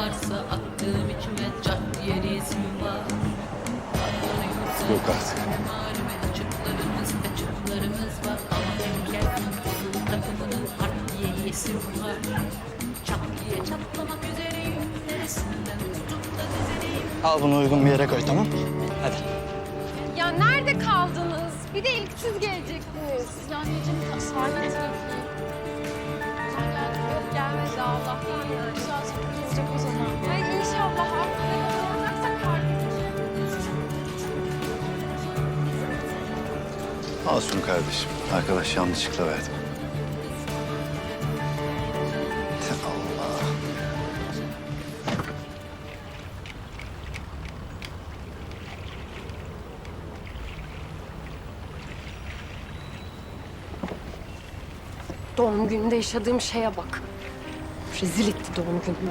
varsa attığım içime cart diye resim var. Yok artık. Malum açıklarımız açıklarımız var ama engel futbol takımının art diye yesim var. Çat diye çatlamak üzereyim neresinden tutup da dizereyim. Al bunu uygun bir yere koy tamam Hadi. Ya nerede kaldınız? Bir de ilk siz gelecektiniz. Ya anneciğim sahne trafiği. Şunu kardeşim. Arkadaş yanlışlıkla verdim. Allah. Doğum gününde yaşadığım şeye bak. Rezil etti doğum günümü.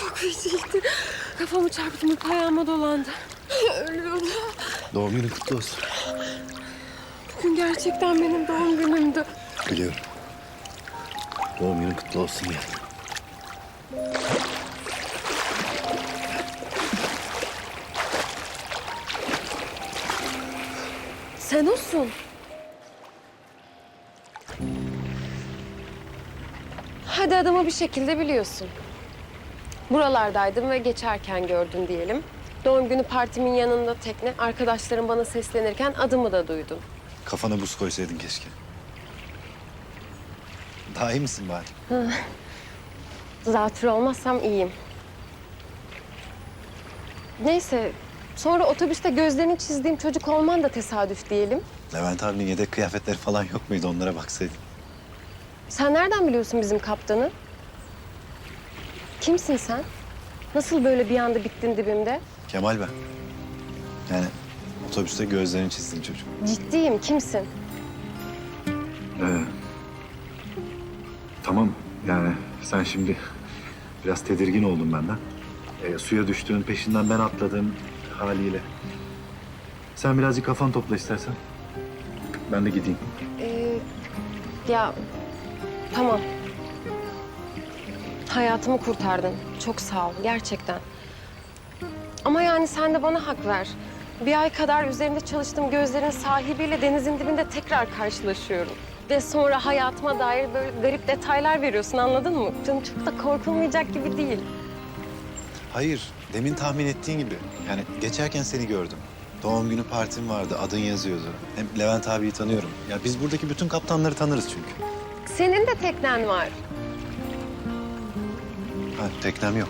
Çok rezildi. Kafamı çarptım, hep ayağıma dolandı. Ölüyorum. Doğum günün kutlu olsun. Bugün gerçekten benim doğum günümdü. Biliyorum. Doğum günün kutlu olsun ya. Sen olsun. Hadi adamı bir şekilde biliyorsun. Buralardaydım ve geçerken gördün diyelim. Doğum günü partimin yanında tekne, arkadaşlarım bana seslenirken adımı da duydum. Kafana buz koysaydın keşke. Daha iyi misin bari? Zatürre olmazsam iyiyim. Neyse, sonra otobüste gözlerini çizdiğim çocuk olman da tesadüf diyelim. Levent abinin yedek kıyafetleri falan yok muydu? Onlara baksaydın. Sen nereden biliyorsun bizim kaptanı? Kimsin sen? Nasıl böyle bir anda bittin dibimde? Kemal ben. Yani otobüste gözlerini çizdim çocuk. Ciddiyim, kimsin? Ee, tamam yani sen şimdi biraz tedirgin oldun benden. Ee, suya düştüğün peşinden ben atladım haliyle. Sen birazcık kafan topla istersen. Ben de gideyim. Ee, ya tamam. Hayatımı kurtardın. Çok sağ ol gerçekten. Ama yani sen de bana hak ver. Bir ay kadar üzerinde çalıştığım gözlerin sahibiyle denizin dibinde tekrar karşılaşıyorum. Ve sonra hayatıma dair böyle garip detaylar veriyorsun anladın mı? Canım çok da korkulmayacak gibi değil. Hayır, demin tahmin ettiğin gibi. Yani geçerken seni gördüm. Doğum günü partim vardı, adın yazıyordu. Hem Levent abiyi tanıyorum. Ya biz buradaki bütün kaptanları tanırız çünkü. Senin de teknen var. Ha, teknem yok.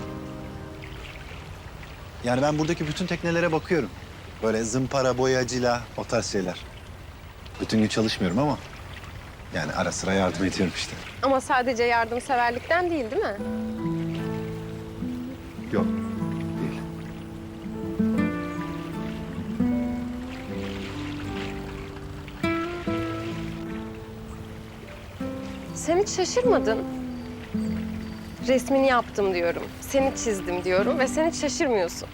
Yani ben buradaki bütün teknelere bakıyorum. Böyle zımpara, boyacıyla, o tarz şeyler. Bütün gün çalışmıyorum ama... Yani ara sıra yardım ediyorum işte. Ama sadece yardımseverlikten değil değil mi? Yok, Sen hiç şaşırmadın. Resmini yaptım diyorum. Seni çizdim diyorum ve sen hiç şaşırmıyorsun.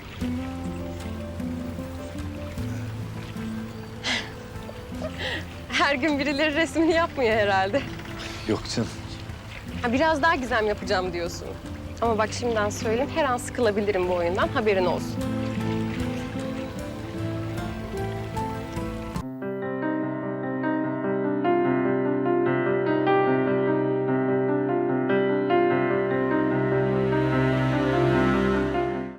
Her gün birileri resmini yapmıyor herhalde. Yok canım. Ha, biraz daha gizem yapacağım diyorsun. Ama bak şimdiden söyleyeyim her an sıkılabilirim bu oyundan haberin olsun.